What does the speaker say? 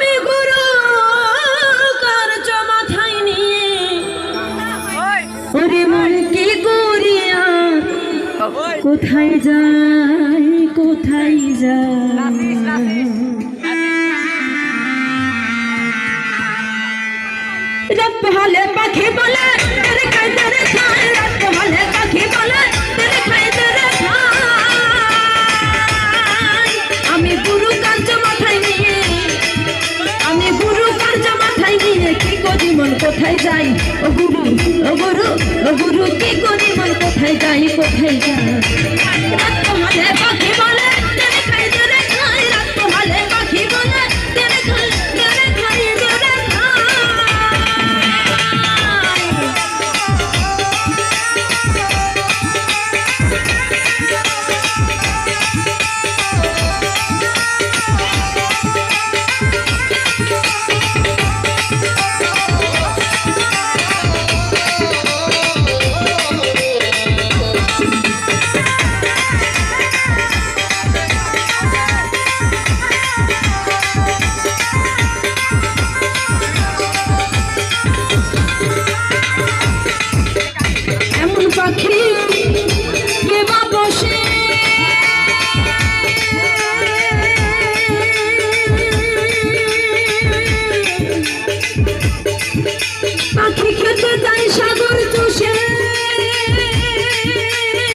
আমি গুরু কার্য মাথায় নিয়ে? ওরে মন কি করিয়া কোথায় যাই কোথায় যাই রাত হলে পাখি বলে কোথায় যাই? ও গুরু ও গুরু ও গুরু, কি করি মন কোথায় যাই কোথায় যাই? keep